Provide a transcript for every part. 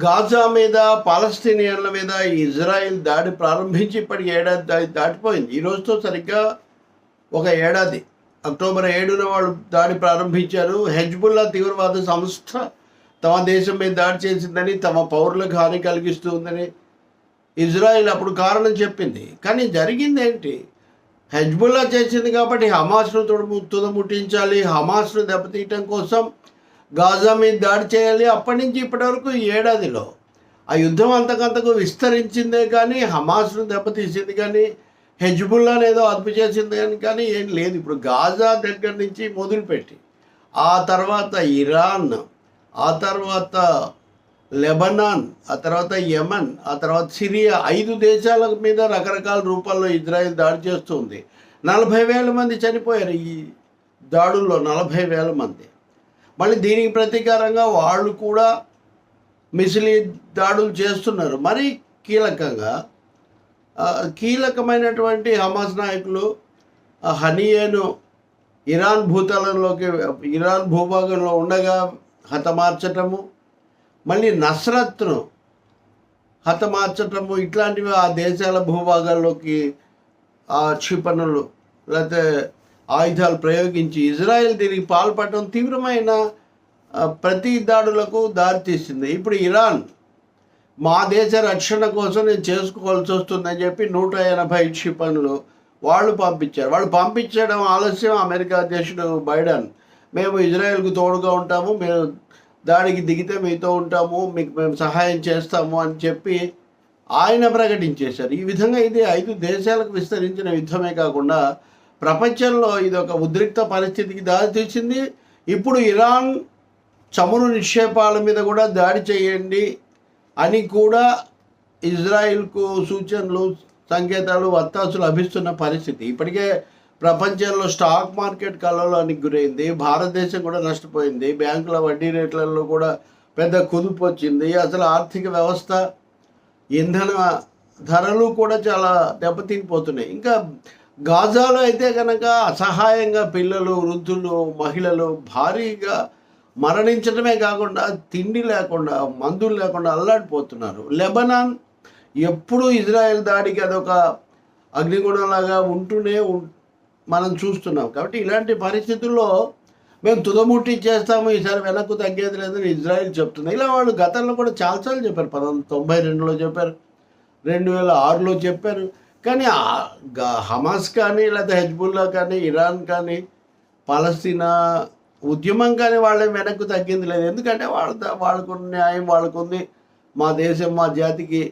Gaza మీద పాలస్తీనియన్ల మీద Israel దాడి ప్రారంభించి ఇప్పటికి ఏడాది దాడి దాటిపోయింది. ఈ రోజుతో సరిగ్గా ఒక ఏడాది. అక్టోబర్ ఏడున వాళ్ళు దాడి ప్రారంభించారు. హెజ్బుల్లా తీవ్రవాద సంస్థ తమ దేశం మీద దాడి చేసిందని తమ పౌరులకు హాని కలిగిస్తుందని ఇజ్రాయెల్ అప్పుడు కారణం చెప్పింది. కానీ జరిగింది ఏంటి? హెజ్బుల్లా చేసింది కాబట్టి హమాస్ను తుడుము తుదముట్టించాలి. హమాస్ను దెబ్బతీయటం కోసం గాజా మీద దాడి చేయాలి. అప్పటి నుంచి ఇప్పటి వరకు ఏడాదిలో ఆ యుద్ధం అంతకంతకు విస్తరించిందే కానీ హమాస్ను దెబ్బతీసింది కానీ హెజ్బుల్లాని ఏదో అదుపు చేసింది కానీ కానీ ఏం లేదు. ఇప్పుడు గాజా దగ్గర నుంచి మొదలుపెట్టి ఆ తర్వాత ఇరాన్ ఆ తర్వాత లెబనాన్ ఆ తర్వాత యమన్ ఆ తర్వాత సిరియా ఐదు దేశాల మీద రకరకాల రూపాల్లో ఇజ్రాయెల్ దాడి చేస్తుంది నలభై వేల మంది చనిపోయారు ఈ దాడుల్లో నలభై వేల మంది. మళ్ళీ దీనికి ప్రతీకారంగా వాళ్ళు కూడా మిసిలి దాడులు చేస్తున్నారు. మరీ కీలకంగా కీలకమైనటువంటి హమాస్ నాయకులు హనీయేను ఇరాన్ భూతలంలోకి ఇరాన్ భూభాగంలో ఉండగా హతమార్చటము మళ్ళీ నస్రత్ను హతమార్చటము ఇట్లాంటివి ఆ దేశాల భూభాగాల్లోకి ఆ క్షిపణులు లేకపోతే ఆయుధాలు ప్రయోగించి ఇజ్రాయెల్ దీనికి పాల్పడటం తీవ్రమైన ప్రతి దాడులకు దారితీసింది ఇప్పుడు ఇరాన్ మా దేశ రక్షణ కోసం నేను చేసుకోవాల్సి వస్తుందని చెప్పి నూట ఎనభై క్షిపణులు వాళ్ళు పంపించారు. వాళ్ళు పంపించడం ఆలస్యం. అమెరికా అధ్యక్షుడు బైడెన్ మేము ఇజ్రాయెల్కు తోడుగా ఉంటాము. మేము దాడికి దిగితే మీతో ఉంటాము. మీకు మేము సహాయం చేస్తాము అని చెప్పి ఆయన ప్రకటించేశారు. ఈ విధంగా ఇది ఐదు దేశాలకు విస్తరించిన యుద్ధమే కాకుండా ప్రపంచంలో ఇది ఒక ఉద్రిక్త పరిస్థితికి దారితీసింది ఇప్పుడు ఇరాన్ చమురు నిక్షేపాల మీద కూడా దాడి చేయండి అని కూడా ఇజ్రాయిల్కు సూచనలు సంకేతాలు వత్తాసులు లభిస్తున్న పరిస్థితి. ఇప్పటికే ప్రపంచంలో స్టాక్ మార్కెట్ కలలోనికి గురైంది. భారతదేశం కూడా నష్టపోయింది. బ్యాంకుల వడ్డీ రేట్లలో కూడా పెద్ద కుదుపు వచ్చింది. అసలు ఆర్థిక వ్యవస్థ ఇంధన ధరలు కూడా చాలా దెబ్బతినిపోతున్నాయి. ఇంకా గాజాలో అయితే కనుక అసహాయంగా పిల్లలు వృద్ధులు మహిళలు భారీగా మరణించడమే కాకుండా తిండి లేకుండా మందులు లేకుండా అల్లాడిపోతున్నారు. లెబనాన్ ఎప్పుడు ఇజ్రాయెల్ దాడికి అదొక అగ్నిగుణంలాగా ఉంటూనే మనం చూస్తున్నాం. కాబట్టి ఇలాంటి పరిస్థితుల్లో మేము తుదముట్టి చేస్తాము ఈసారి వెనక్కు తగ్గేది లేదని ఇజ్రాయెల్ చెప్తుంది. ఇలా వాళ్ళు గతంలో కూడా చాలాసార్లు చెప్పారు. పంతొమ్మిది తొంభై రెండులో చెప్పారు. రెండు వేల ఆరులో చెప్పారు. కానీ హమాస్ కానీ లేదా హెజ్బుల్లా కానీ ఇరాన్ కానీ పాలస్తీనా ఉద్యమం కానీ వాళ్ళ వెనక్కు తగ్గింది లేదు. ఎందుకంటే వాళ్ళ వాళ్ళకున్న న్యాయం వాళ్ళకుంది. మా దేశం మా జాతికి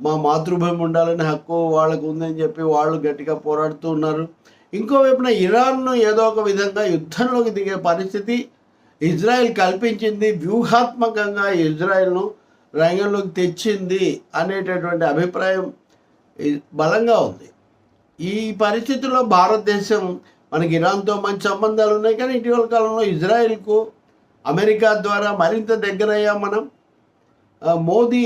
మా మాతృభూమి ఉండాలని హక్కు వాళ్ళకు ఉందని చెప్పి వాళ్ళు గట్టిగా పోరాడుతూ ఉన్నారు. ఇంకోవైపున ఇరాన్ను ఏదో ఒక విధంగా యుద్ధంలోకి దిగే పరిస్థితి ఇజ్రాయెల్ కల్పించింది. వ్యూహాత్మకంగా ఇజ్రాయెల్ను రంగంలోకి తెచ్చింది అనేటటువంటి అభిప్రాయం బలంగా ఉంది. ఈ పరిస్థితుల్లో భారతదేశం మనకి ఇరాన్తో మంచి సంబంధాలు ఉన్నాయి కానీ ఇటీవల కాలంలో ఇజ్రాయెల్కు అమెరికా ద్వారా మరింత దగ్గరయ్యాం మనం. మోదీ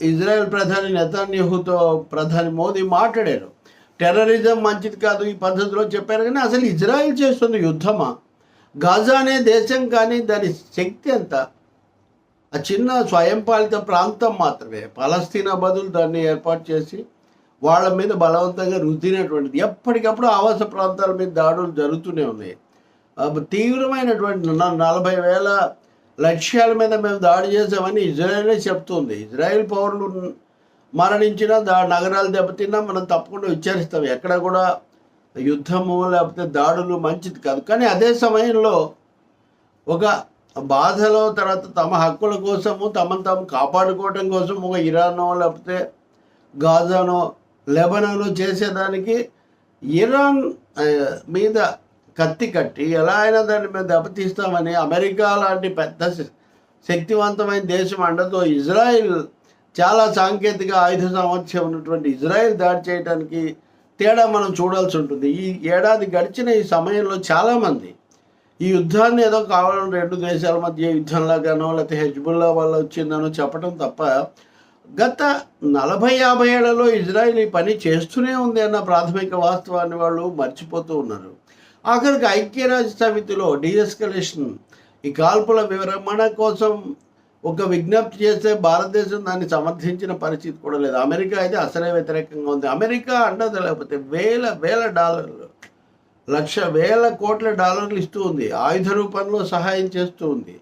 ఇజ్రాయెల్ ప్రధాని నెతన్యహుతో ప్రధాని మోదీ మాట్లాడారు. టెర్రరిజం మంచిది కాదు ఈ పద్ధతిలో చెప్పారు కానీ అసలు ఇజ్రాయెల్ చేస్తున్న యుద్ధమా? గాజా అనే దేశం కానీ దాని శక్తి ఎంత? ఆ చిన్న స్వయం పాలిత ప్రాంతం మాత్రమే. పలస్తీనా బదులు దాన్ని ఏర్పాటు చేసి వాళ్ళ మీద బలవంతంగా రుద్దినటువంటిది. ఎప్పటికప్పుడు ఆవాస ప్రాంతాల మీద దాడులు జరుగుతూనే ఉన్నాయి. తీవ్రమైనటువంటి నలభై వేల లక్ష్యాల మీద మేము దాడి చేసామని ఇజ్రాయెలే చెప్తుంది. ఇజ్రాయెల్ పౌరులు మరణించినా దా నగరాలు దెబ్బతిన్నా మనం తప్పకుండా విచారిస్తాం. ఎక్కడ కూడా యుద్ధము లేకపోతే దాడులు మంచిది కాదు. కానీ అదే సమయంలో ఒక బాధలో తర్వాత తమ హక్కుల కోసము తమను తాము కాపాడుకోవటం కోసం ఒక ఇరానో లేకపోతే గాజానో లెబనానో చేసేదానికి ఇరాన్ మీద కత్తి కట్టి ఎలా అయినా దాన్ని మేము దెబ్బతీస్తామని అమెరికా లాంటి పెద్ద శ- శక్తివంతమైన దేశం అండతో ఇజ్రాయిల్ చాలా సాంకేతిక ఆయుధ సామర్థ్యం ఉన్నటువంటి ఇజ్రాయిల్ దాడి చేయడానికి తేడా మనం చూడాల్సి ఉంటుంది. ఈ ఏడాది గడిచిన ఈ సమయంలో చాలామంది ఈ యుద్ధాన్ని ఏదో కావాలని రెండు దేశాల మధ్య యుద్ధంలాగానో లేకపోతే హెజ్బుల్లా వల్ల వచ్చిందనో చెప్పడం తప్ప గత నలభై యాభై ఏళ్ళలో ఇజ్రాయిల్ ఈ పని చేస్తూనే ఉంది అన్న ప్రాథమిక వాస్తవాన్ని వాళ్ళు మర్చిపోతూ ఉన్నారు. ఆఖరికి ఐక్యరాజ్య సమితిలో డీఎస్కలేషన్. ఈ కాల్పుల విరమణ కోసం ఒక విజ్ఞప్తి చేస్తే భారతదేశం దాన్ని సమర్థించిన పరిస్థితి కూడా లేదు. అమెరికా అయితే అసలే వ్యతిరేకంగా ఉంది. అమెరికా అండదు లేకపోతే వేల వేల డాలర్లు లక్ష వేల కోట్ల డాలర్లు ఇస్తూ ఉంది. ఆయుధ రూపంలో సహాయం చేస్తూ ఉంది.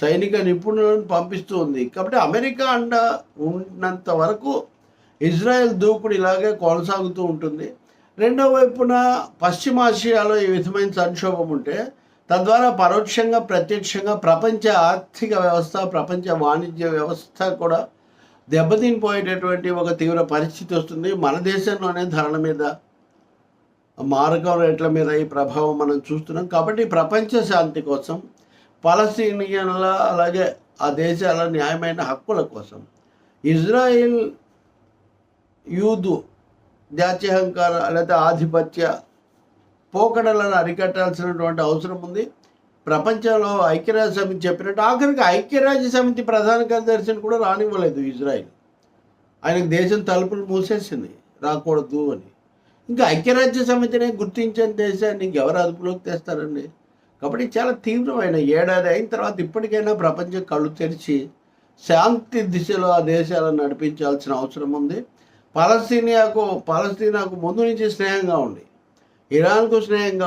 సైనిక నిపుణులను పంపిస్తూ ఉంది. కాబట్టి అమెరికా అండ ఉన్నంత వరకు ఇజ్రాయెల్ దూకుడు ఇలాగే కొనసాగుతూ ఉంటుంది. రెండో వైపున పశ్చిమాసియాలో ఈ విధమైన సంక్షోభం ఉంటే తద్వారా పరోక్షంగా ప్రత్యక్షంగా ప్రపంచ ఆర్థిక వ్యవస్థ ప్రపంచ వాణిజ్య వ్యవస్థ కూడా దెబ్బతినిపోయేటటువంటి ఒక తీవ్ర పరిస్థితి వస్తుంది. మన దేశంలోనే ధరల మీద మారకం రేట్ల మీద ఈ ప్రభావం మనం చూస్తున్నాం. కాబట్టి ప్రపంచ శాంతి కోసం పలస్తీనియన్ల అలాగే ఆ దేశాల న్యాయమైన హక్కుల కోసం ఇజ్రాయిల్ యూదు జాత్యహంకార లేదా ఆధిపత్య పోకడలను అరికట్టాల్సినటువంటి అవసరం ఉంది. ప్రపంచంలో ఐక్యరాజ్య సమితి చెప్పినట్టు ఆఖరికి ఐక్యరాజ్య సమితి ప్రధాన కార్యదర్శిని కూడా రానివ్వలేదు ఇజ్రాయిల్. ఆయనకు దేశం తలుపులు మూసేసింది. రాకూడదు అని. ఇంకా ఐక్యరాజ్య సమితినే గుర్తించని దేశాన్ని ఇంకెవరు అదుపులోకి తెస్తారండి? కాబట్టి చాలా తీవ్రమైన ఏడాది అయిన తర్వాత ఇప్పటికైనా ప్రపంచం కళ్ళు తెరిచి శాంతి దిశలో ఆ దేశాలను నడిపించాల్సిన అవసరం ఉంది. పాలస్తీనియాకు పాలస్తీనాకు ముందు నుంచి స్నేహంగా ఉంది. ఇరాన్కు స్నేహంగా